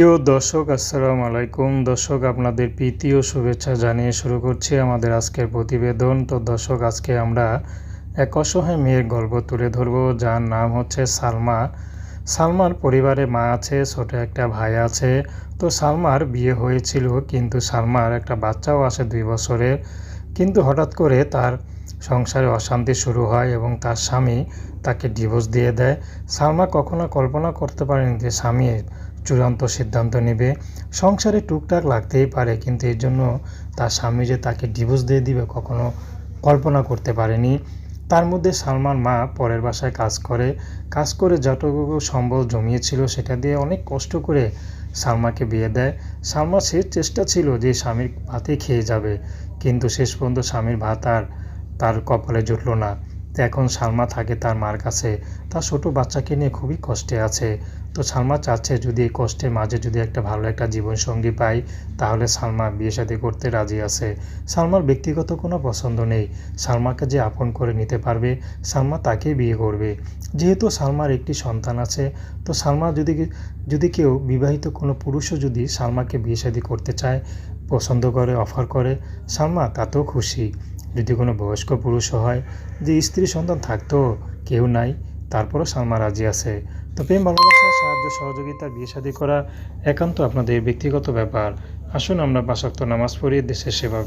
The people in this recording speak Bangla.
প্রিয় দর্শক, আসসালামু আলাইকুম। দর্শক, আপনাদের প্রীতি ও শুভেচ্ছা জানিয়ে শুরু করছি আমাদের আজকের প্রতিবেদন। তো দর্শক, আজকে আমরা এক অসহায় মেয়ের গল্প তুলে ধরব, যার নাম হচ্ছে সালমা। সালমার পরিবারে মা আছে, ছোট একটা ভাই আছে। তো সালমার বিয়ে হয়েছিল, কিন্তু সালমার একটা বাচ্চাও আছে দুই বছরের। কিন্তু হঠাৎ করে তার সংসারে অশান্তি শুরু হয় এবং তার স্বামী তাকে ডিভোর্স দিয়ে দেয়। সালমা কখনো কল্পনা করতে পারেনি যে স্বামী চূড়ান্ত সিদ্ধান্ত নেবে। সংসারে টুকটাক লাগতেই পারে, কিন্তু এর জন্য তার স্বামী যে তাকে ডিভোর্স দিয়ে দিবে কখনো কল্পনা করতে পারেনি। তার মধ্যে সালমান মা পরের বাসায় কাজ করে। কাজ করে যতটুকু সম্বল জমিয়েছিল সেটা দিয়ে অনেক কষ্ট করে সালমাকে বিয়ে দেয়। সালমা সে চেষ্টা ছিল যে স্বামীর ভাতে খেয়ে যাবে, কিন্তু শেষ পর্যন্ত স্বামীর ভাত আর তার কপালে জুটল না। তো এখন সালমা থাকে তার মার কাছে। তার ছোটো বাচ্চাকে নিয়ে খুবই কষ্টে আছে। তো সালমা চাচ্ছে যদি এই কষ্টের মাঝে যদি একটা ভালো একটা জীবনসঙ্গী পাই, তাহলে সালমা বিয়ে শাদী করতে রাজি আছে। সালমার ব্যক্তিগত কোনো পছন্দ নেই। সালমাকে যে আপন করে নিতে পারবে, সালমা তাকেই বিয়ে করবে। যেহেতু সালমার একটি সন্তান আছে, তো সালমা যদি যদি কেউ বিবাহিত কোনো পুরুষও যদি সালমাকে বিয়ে শাদী করতে চায়, পছন্দ করে, অফার করে, সালমা তাতেও খুশি। যদি কোনো বয়স্ক পুরুষ হয় যে স্ত্রী সন্তান থাকতো কেউ নাই, তারপরও সালমা রাজি আছে। তো প্রেম, ভালোবাসা, সাহায্য, সহযোগিতা, বিয়ে শাদী করা একান্ত আপনাদের ব্যক্তিগত ব্যাপার। আসুন আমরা বাসাক্ত নামাজ পড়িয়ে দেশের সেবা